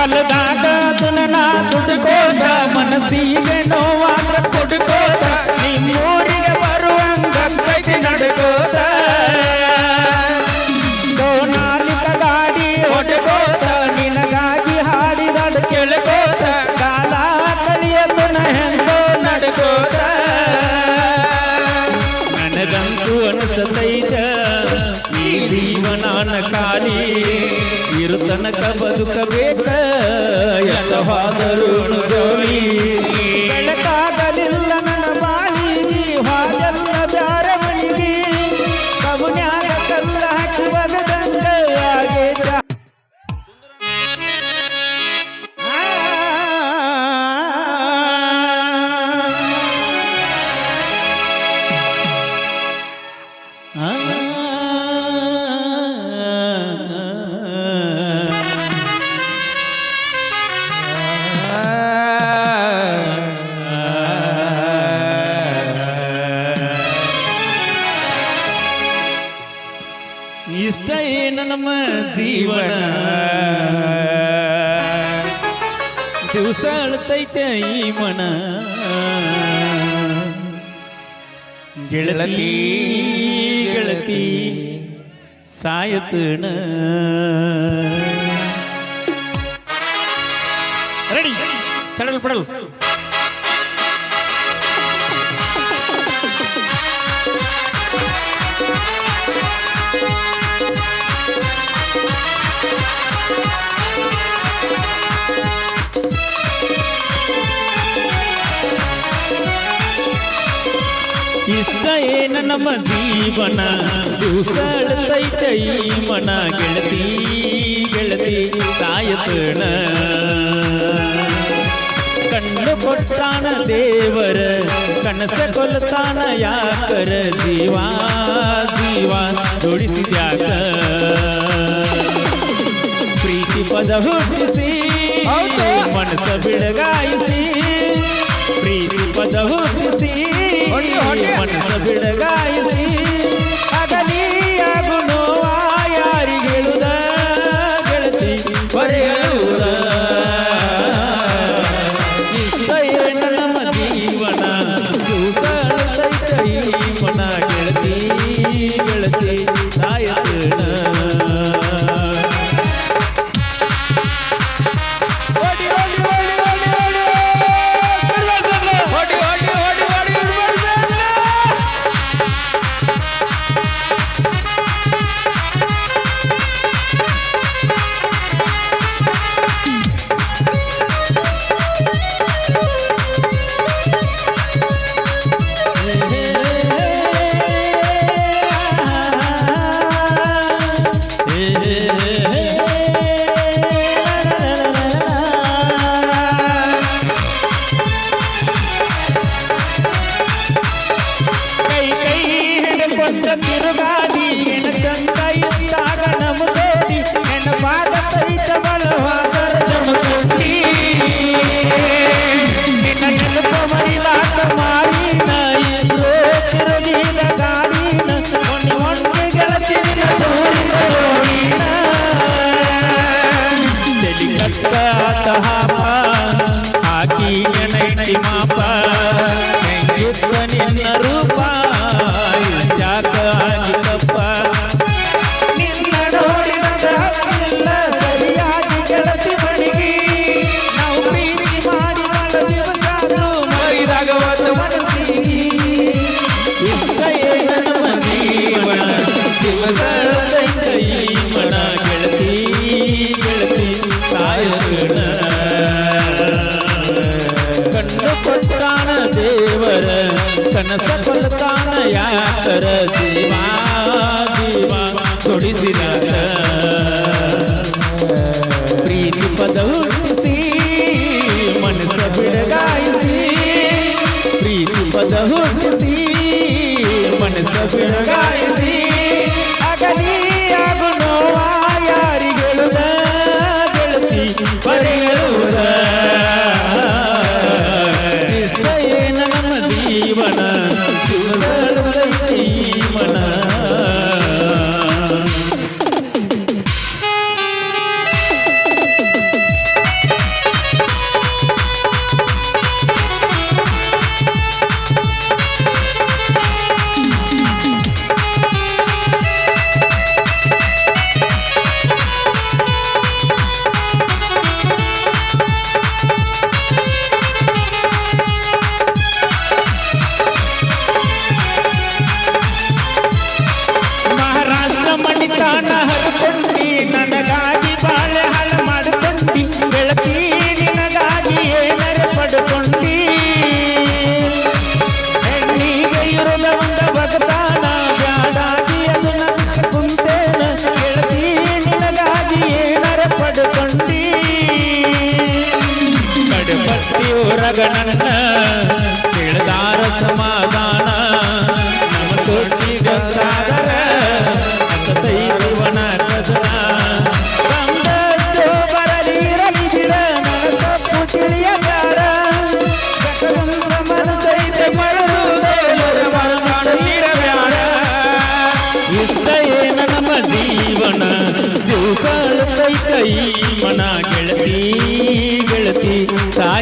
ಹೊಲದಾಗ ಅದನ್ನ ದುಡ್ಕೋದ ಮನಸ್ಸಿಗೆ ನೋವಾದ್ರ ಕೊಡ್ಕೋದ ನಿಮ್ಮೂರಿಗೆ ಬರುವಂಗ ಕೈಗೆ ನಡ್ಕೋದ ಸೋನಾಲಿಕ ಗಾಡಿ ಹೊಡ್ಕೋದ ನಿನಗಾಗಿ ಹಾಡಿದ ಕೇಳ್ಕೋದ ಕಾಲ ಕಲಿಯದು ಹೆಂಗೋ ನಡ್ಕೋದ ನನಗಂತೂ ಅನಿಸತೈತ ಈ ಜೀವನಾನ ಕಾಲಿ ಇರುತನಕ ಬದುಕ ಎನ್ನವಾದರು ಜೀವನ. ದಿವಸ ಅಳ್ತೈತೆ ಈ ಮನ ಗೆಳತಿ ಗೆಳತಿ ಸಾಯತಣ. ರೆಡಿ ಸಡಲ್ ಪಡಲ್. ಇಷ್ಟ ಏನ ನಮ್ಮ ಜೀವನ? ಈ ಮನ ಗೆಳತಿ ಗೆಳತಿ ಸಾಯತಣ. ಕಣ್ಣು ಕೊಟ್ಟಾನ ದೇವರ ಕನಸ ಕೊಲ್ತಾನ ಯಾಕರ ಜೀವ? ಜೀವ ಜೋಡಿಸಿದ್ಯಾಕ ಪ್ರೀತಿ ಪದ ಹುಟ್ಟಿಸಿ ಮನಸ ಬಿಳಗಾಯಿಸಿ ಪ್ರೀತಿ ಪದ ಹುಟ್ಟಿಸಿ ஒன்று ಕ್ಷಣ ಸಫಲತಾನ ಯಾಕರ ಜೀವಾ ಜೀವಾ ಪ್ರೀತಿ ಪದವು ಕೇಳದಾರ ಸಮಾಧಾನ.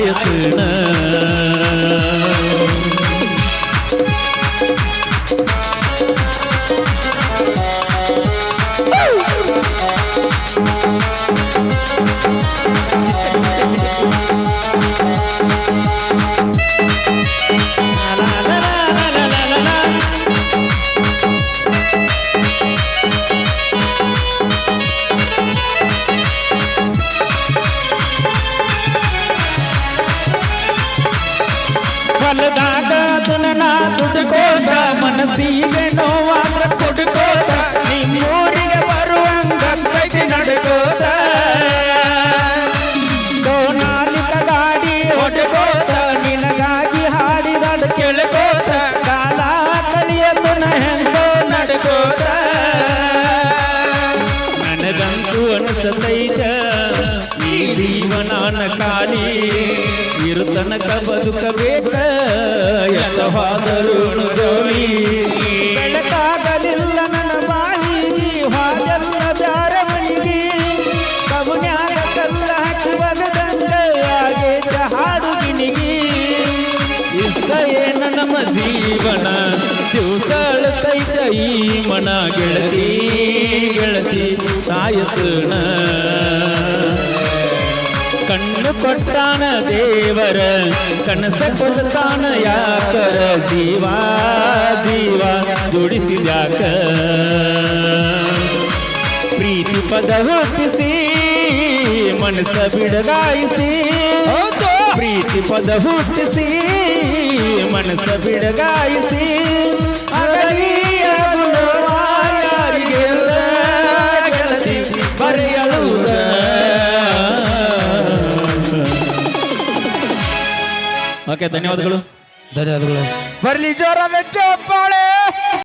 ಸಾಯತನ ದುಡ್ಕೋತ ಮನಸ್ಸಿಗೆ ನೋವಾದ್ರ ಎಲ್ಲವಾದರೂ ಜೋಲಿ ಬೆಳಕಾಗಲಿಲ್ಲ ನನ್ನ ಬಾಳಿಗೆ ಹಾಗೆಲ್ಲ ಬ್ಯಾರ ಮಣಿಗೆ ಕಬುನ್ಯಾಗ ಕಲ್ಲ ಹಾಕಿ ಒಗದಂಗ ಆಗೇತ ಹಾಡು ಗಿಣಿಗಿ. ಇಷ್ಟ ಏನ ನಮ್ಮ ಜೀವನ ದಿವಸ ಅಳತೈತ ಈ ಮನ ಗೆಳತಿ ಗೆಳತಿ ಸಾಯತನ ಕಣ್ಣು ಕೊಟ್ಟಾನ ದೇವರ ಕನಸ ಕೊಡ್ತಾನ ಯಾಕರ ಜೀವ ಜೀವ ಜೋಡಿಸಿದ್ಯಾಕ ಪ್ರೀತಿ ಪದ ಹುಟ್ಟಿಸಿ ಮನಸ್ಸ ಬಿಡಗಾಯಿಸಿ ಪ್ರೀತಿ ಪದ ಹುಟ್ಟಿಸಿ ಮನಸ್ಸ ಬಿಡಗಾಯಿಸಿ ಓಕೆ ಧನ್ಯವಾದಗಳು. ಧನ್ಯವಾದಗಳು. ಬರ್ಲಿ ಜೋರಾದ ಚಪ್ಪಾಳೆ.